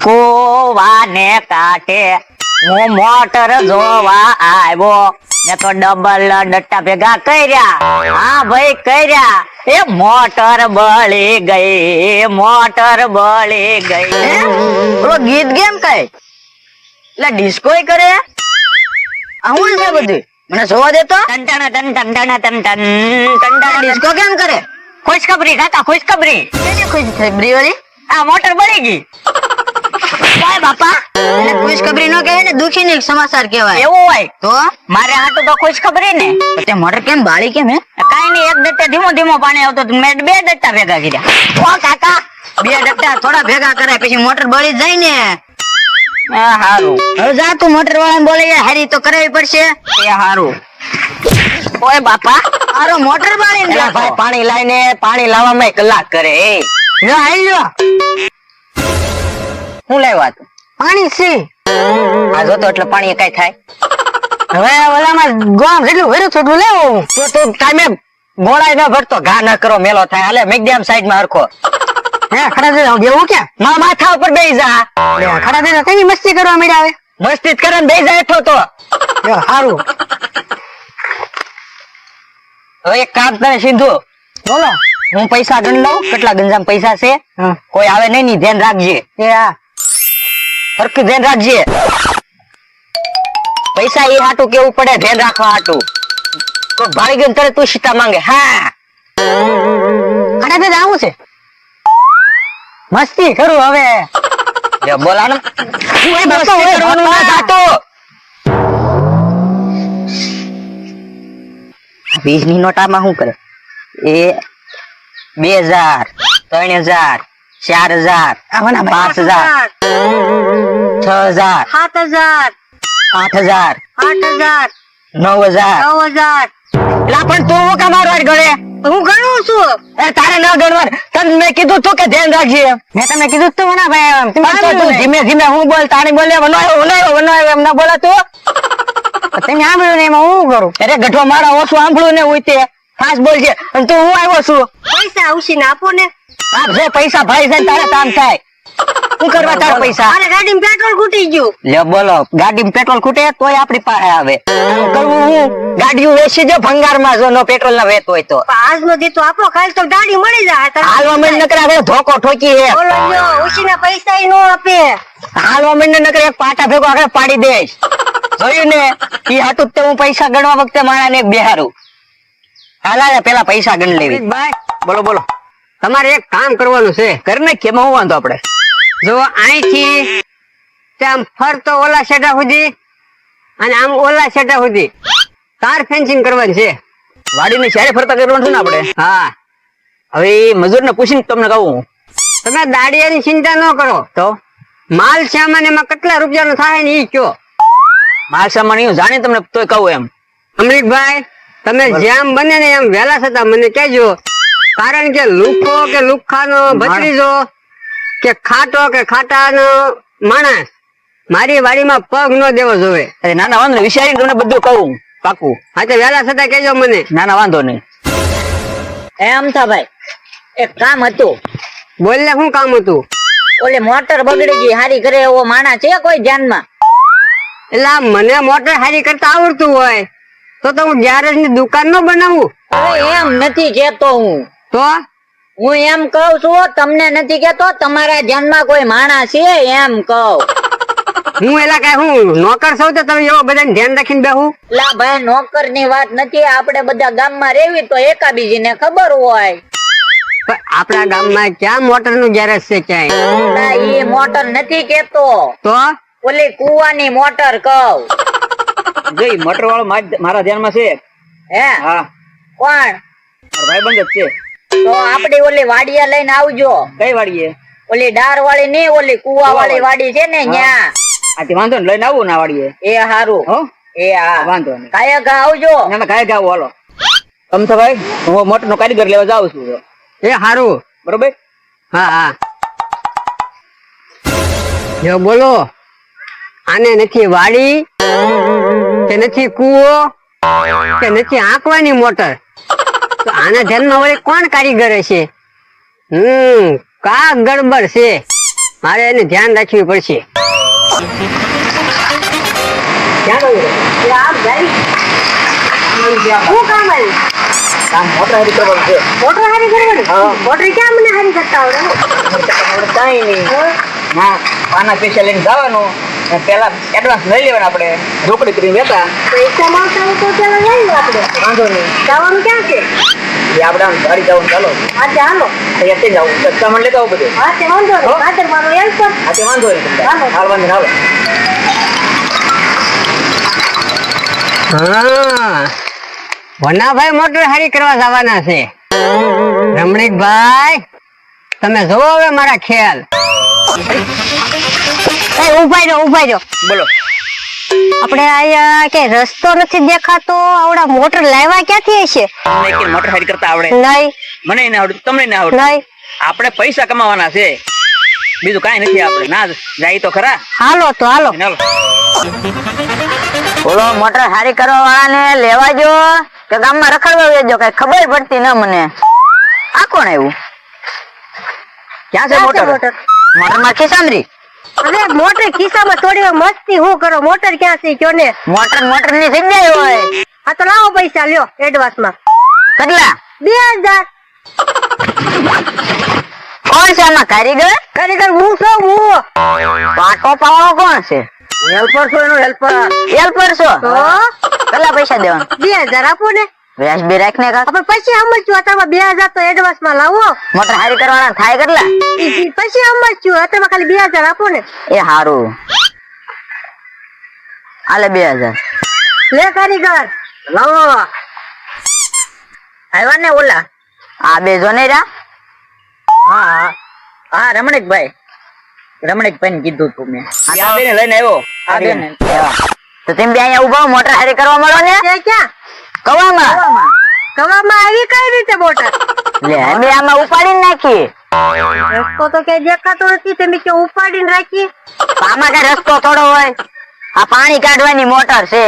કુવાને કાટે હું મોટર જોવા આવ્યો. ને તો ડબલ ડટ્ટા ભેગા કર્યા. હા ભાઈ, કર્યા. એ મોટર બળી ગઈ મોટર બળી ગઈ. ઓલો ગીત કેમ કઈ? એટલે ડિસ્કો કરે? આવું છે બધું. મને જોવા દેતો ટંટાણા ટન ટંટાણા ટન ટન ટંટાણા ડિસ્કો કેમ કરે? ખુશખબરી કાકા ખુશખબરી. કેની ખુશખબરી વાળી આ મોટર બળી ગઈ. કાય બાપા. એટલે ખુશખબરી નો કહેવાય ને દુખી ની સમાચાર કહેવાય. એવું હોય. તો? મારે હાટું તો ખુશખબરી ને. તે મોટર કેમ બાળી કેમ હે? કાઈ નહીં એક દટ્ટે ધીમો ધીમો પાણી આવતો મેં બે દટ્ટા ભેગા કર્યા. કાકા બે દટ્ટા થોડા ભેગા કરે પછી મોટર બળી જાય ને. હારું. હવે જા તું મોટર વાળાને બોલે હારી તો કરાવી પડશે. એ હારું. ઓય બાપા. આરો મોટર બાળી ને ભાઈ પાણી લાઈને પાણી લાવવામાં કલાક કરે એ. જો આવી લ્યો. હું લાવ્યા તું? પાણી છે. આ જોતો એટલે પાણી કઈ થાય. હવે ઓલામાં ગોમ જેટલું વેરું થોડું લેવું તો તું ટાઈમે ગોળાઈ ન ભરતો ઘા ન કરો મેલો થાય. હાલે મેઘડ્યામ સાઈડમાં હરખો. હે ખરા દે બેવું ક્યાં? મા માથા ઉપર બેહી જા. ખરા દે કઈ મસ્તી કરવા મળ્યા હવે? મસ્તી કરે ને બેહી જાય હેઠો તો. લ્યો, હવે એક કામ કરે સિંધુ. બોલો. હું પૈસા ગણ લઉં. કેટલા ગંજામ પૈસા છે? કોઈ આવે નહીં ની ધ્યાન રાખજે. એ હા. ધ્યાન રાખજે. પૈસા એ હાટું કેવું પડે? ધ્યાન રાખવા હાટું. કોઈ ભાઈ ગયું તરત તું સીતા માંગે. હા. ખરા દે આવું છે? મસ્તી કરું હવે. બોલાનો. વીસની નોટામાં શું કરે? એ બે હજાર ત્રણ હજાર ચાર હજાર. પાંચ હજાર છ હજાર સાત હજાર આઠ હજાર આઠ હજાર નવ હજાર. નવ હજાર. પણ તું કામ ગણે હું ગણું છું. એ તારે ન ગણવાર તને મેં કીધું તું કે ધ્યાન રાખજે. મેં તમને કીધું તું ના ભાઈ તમે તો તું ધીમે ધીમે હું બોલ તાણી બોલે વનાયો વનાયો વનાયો એમ ના બોલે તું. તમે સાંભળ્યું ને એમાં હું કરું? અરે ગઢવા મારા ઓછું સાંભળ્યું ને ઉઈતે ખાસ બોલજે અને તું હું આવ્યો છું? પૈસા ઉછીને આપો ને. આપ જે પૈસા ભાઈ જાય તારે કામ થાય. શું કરવા તાર પૈસા? મારે ગાડીમાં પેટ્રોલ ખૂટી ગયું. લે બોલો ગાડીમાં પેટ્રોલ ખૂટે તોય આપણી પાસે આવે. કરવું હું? ગાડીઓ વેચી જો ભંગારમાં જો નો પેટ્રોલ ના વેત હોય તો. આજનો દી તો આપો કાલ તો ગાડી મળી જાય હાલવા માંડ નકરા હવે ધોકો ઠોકી હે બોલો લ્યો ઉછીના પૈસા નો આપે. હાલવા માંડ નકરા એક પાટા ભેગો આગળ પાડી દે જોયું ને? ઈ હાટું જ તે હું પૈસા ગણવા વખતે માણા ને બેહારું. હાલા પેલા પૈસા ગણ લેવી. ભાઈ બોલો બોલો. તમારે એક કામ કરવાનું છે. કરીને કેમ કેમાં હું વાંધો આપડે જો અહીંથી તે ફરતો ઓલા શેટા સુધી અને આમ ઓલા શેટા સુધી. તાર ફેન્સિંગ કરવાની છે. વાડીની ચારે ફરતા કરવાનું છે ને આપડે હા. હવે મજૂર ને પૂછીને તમને કહું. તમે દાડિયાની ચિંતા ન કરો. તો? માલ સામાન એમાં કેટલા રૂપિયાનો થાય ને એ કયો માલ સામાન હું જાણી તમને તોય કહું એમ. અમરીકભાઈ તમે જેમ બને ને એમ વહેલા થતા મને કહેજો. કારણ કે લુખો કે લુખાનો ભત્રીજો કે ખાટો કે ખાટાનો માણસ મારી વાડીમાં પગ ન દેવો જોવે. અરે ના ના વાંધો વિચારી તમને બધું કહું. પાકું. હા તો વહેલા થતા કહેજો મને. ના ના વાંધો નહીં. એ થા ભાઈ. એક કામ હતું. બોલ ને શું કામ હતું? ઓલે મોટર બગડી ગઈ હારી કરે એવો માણા છે કોઈ ધ્યાનમાં? એટલે મને મોટર હારી કરતા આવડતું હોય તો તો હું ગેરેજની દુકાન નો બનાવું. એમ નથી કેતો હું. તો? હું એમ કહું છું તમને નથી કેતો તમારા ધ્યાનમાં કોઈ માણસ છે એમ કઉ હું એલા કઈ હું નોકર છું તો તમે એવો બધાને ધ્યાન રાખીને બેહુ. લા ભાઈ નોકરની વાત નથી આપણે બધા ગામમાં રેવી તો એકાબીજીને ખબર હોય. પણ આપણા ગામમાં ક્યાં મોટરનું ગેરેજ છે ક્યાંય? એ મોટર નથી કેતો તો? ઓલી કુવાની મોટર કહું. જઈ મોટર વાળો મારા ધ્યાનમાં છે. હે? હા. કોણ? ભાઈ બંધ જ છે. તો આપડી ઓલી વાડિયા લઈને આવજો. કઈ વાડીએ? ઓલી ડાર વાળી ને ઓલી કુવા વાળી વાડી છે ને ન્યા. આથી વાંધો ને લઈને આવું ના વાડીએ. એ હારું. હો? એ હા. વાંધો નહીં. કાયા ગા આવજો. ના ના ગાય ગાવ હાલો. તમ તો ભાઈ હું મોટર નો કારીગર લેવા જાઉં છું એ હારું. બરોબર? હા હા. જો બોલો આને નથી વાડી કે નથી કૂવો કે નથી આંકવાની મોટર? તો આના ધ્યાનમાં વળી કોણ કારીગર હશે? હમ કા ગડબડ છે. મારે એને ધ્યાન રાખવી પડશે. પાના પૈસા લઈને જવાનું. પેલા એડવાન્સ લઈ લેવાના આપણે. રોકડી કરીને વેતા પૈસા મળતા તો પેલા લઈ આપણે. વાંધો નહીં. જવાનું ક્યાં છે આપણે આમ ગાડી જવાનું ચાલો. હા ચાલો અહીંયાથી જવું સામાન લેતા આવું બધું. હા તે વાંધો હો. નહીં ખાતર મારો હેલ્પ કર. આ તે વાંધો નહીં હાલ. વાંધો હાલો. હા વનાભાઈ મોટર હારી કરવા જવાના છે. રમણીકભાઈ તમે જોવો હવે મારા ખ્યાલ. એ ઉભાઈ રહ્યો ઉભાઈ રહ્યો બોલો. આપણે અહીંયા કે રસ્તો નથી દેખાતો. આવડા મોટર લાવ્યા ક્યાંથી હશે? તમને કે મોટર હારી કરતા આવડે. નહીં. મને ના આવડતું તમને ના આવડતું. નહીં. આપણે પૈસા કમાવાના છે. બીજું કાંઈ નથી આપણે. ના જાય તો ખરા. હાલો તો હાલો. બોલો મોટર સારી કરવા વાળાને લેવા જો કે ગામમાં રખડવા વેજો કઈ ખબર પડતી ન મને. આ કોણ આવ્યું? ક્યાં છે મોટર? મોટર? માં ખિસામરી. અરે મોટર ખિસ્સામાં થોડી મસ્તી હું કરો? મોટર ક્યાં છે? કયો ને? મોટર મોટરની જગ્યાએ હોય. આ તો લાવો પૈસા લ્યો એડવાન્સમાં કેટલા? બે હજાર. કોણ છે આમાં? કારીગર? કારીગર હું છું હું. પાટો પાવાનો કોણ છે? હેલ્પર છો એનો હેલ્પર હેલ્પર છો? તો? કેટલા પૈસા દેવાના? બે હજાર આપો ને. વ્યાજ બે રાખને કાકા. પણ પછી સમજશું અત્યારમાં બે હજાર તો એડવાન્સમાં લાવો. મોટર હારી કરવાના થાય કેટલા? પછી સમજશું અત્યારમાં ખાલી બે હજાર આપો ને. એ હારું. આલે બે હજાર. લે કારીગર લાવો આવ્યા ને ઓલા? આ બે જો ને રા. હા હા. રમણીકભાઈ રમણીકભાઈ. ને કીધું તું મેં. આ બેને લઈને આવ્યો. આ બેને. તો તેમ બે અહીંયા ઊભા મોટર હારી કરવા મળો ને. તે ક્યાં? કવામાં. કવામાં. આવી કઈ રીતે મોટર? લે અમે આમાં ઉપાડી નાખી રસ્તો તો કે દેખાતો નથી તમે કે ઉપાડીને રાખી આમાં કઈ રસ્તો થોડો હોય. આ પાણી કાઢવાની મોટર છે.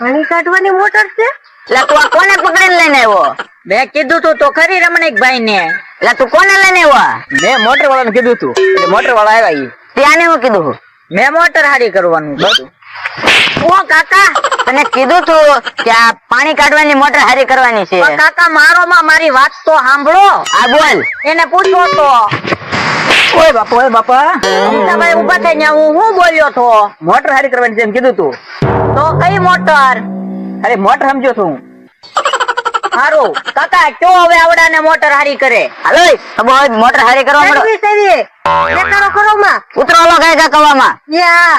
પાણી કાઢવાની મોટર છે? એટલે તું આ કોને પકડીને લઈને આવ્યો? મેં કીધું તું તો ખરી રમણીકભાઈ ને એટલે તું કોને લઈને આવ્યો? મેં મોટર વાળાને કીધું તું. મોટર વાળા આવ્યા ત્યાં ત્યાંને હું કીધું? મેં મોટર હારી કરવાનું ઓ કાકા! તને કીધું તું કે આ પાણી કાઢવાની મોટર હારી કરવાની છે. કાકા મારો માં મારી વાત તો સાંભળો. આ બોલ. એને પૂછો તો. ઓય બાપા ઓય બાપા. તમે ઊભા થઈને હું હું બોલ્યો તો? મોટર હારી કરવાની છે એમ કીધું તું. તો કઈ મોટર? અરે મોટર સમજો છું હારું. કાકા કયો હવે આવડાને મોટર હારી કરે? હાલો હવે મોટર હારી કરવા મળો કરો કરો માં. ઉતરો લો ગાય કવામાં. યા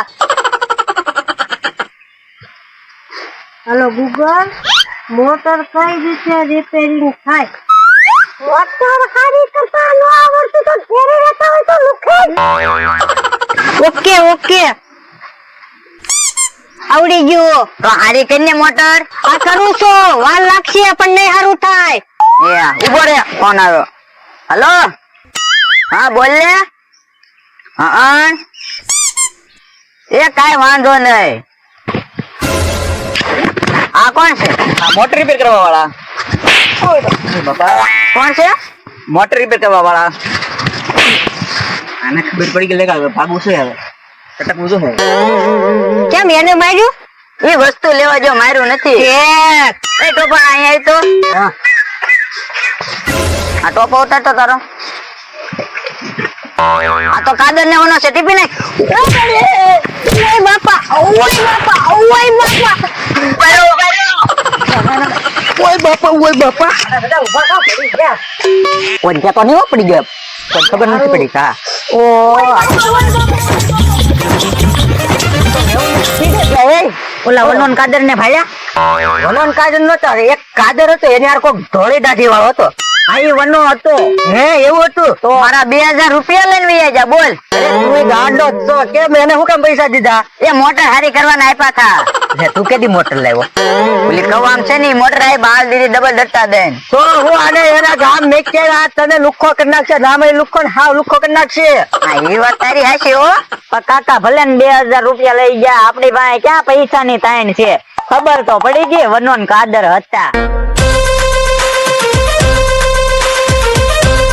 હાલો ગુગલ. મોટર કઈ રીતે રિપેરિંગ થાય? મોટર હારી કરતા ન આવડતું તો ઘેરે રહેતા હોય તો લુખે. Okay okay. આવડી ગયું. તો હારી કરીને મોટર. આ કરું છું. વાર લાગશે પણ નહીં સારું થાય એ આ, ઊભો રે ફોન આવ્યો હલો હા બોલ ને હા એ કાઈ વાંધો નહીં આ કોણ છે આ મોટર રિપેર કરવા વાળા બાપા કોણ છે મોટર રિપેર કરવા વાળા આને ખબર પડી ગઈ લેગા ભાગવું છે હવે પટકવું જો હે કેમ એને માર્યું એ વસ્તુ લેવા જો માર્યું નથી. એ ટોપા અહીંયા આવી તો હા. આ ટોપો ઉતારતો તારો. આ તો કાદર ને ઓનો છે ટીપી નાખ. ઓય બાપા ઓય બાપા ઓય બાપા. ઓય બાપા ઓય બાપા. બધા ઊભા થા પડી ગયા? કોઈ તો નહીં હો પડી ગયો. કોઈ ખબર નથી પડી? કા ઓ. ઓલા વનોન કાદર ને ભાડ્યા વનોન કાદર નતો એક કાદર હતો એની યાર કોક ધોળી દાઢી વાળો હતો. આ ઈ વનો હતો. હે એવું હતું? તો મારા બે હજાર રૂપિયા લઈને વહી જા બોલ. તું ગાંડો છો. કેમ? એને હું કેમ પૈસા દીધા? એ મોટર હારી કરવાના આપ્યા હતા. તું કેદી મોટર લાવ્યો? ઓલી કવામ છે ને મોટર આઈ બાર દીધી ડબલ ડટ્ટા દેન તો હું આને એના ગામ મેકે આ તને લુખ્ખો કરી નાખશે નામે લુખો ને હાવ લુખો કરી નાખશે. હા એ વાત તારી હાચી હો. પણ કાકા ભલે ને બે હજાર રૂપિયા લઈ ગયા આપણી પાસે ક્યાં પૈસા ની તાણ છે? ખબર તો પડી ગઈ વનો કાદર હતા.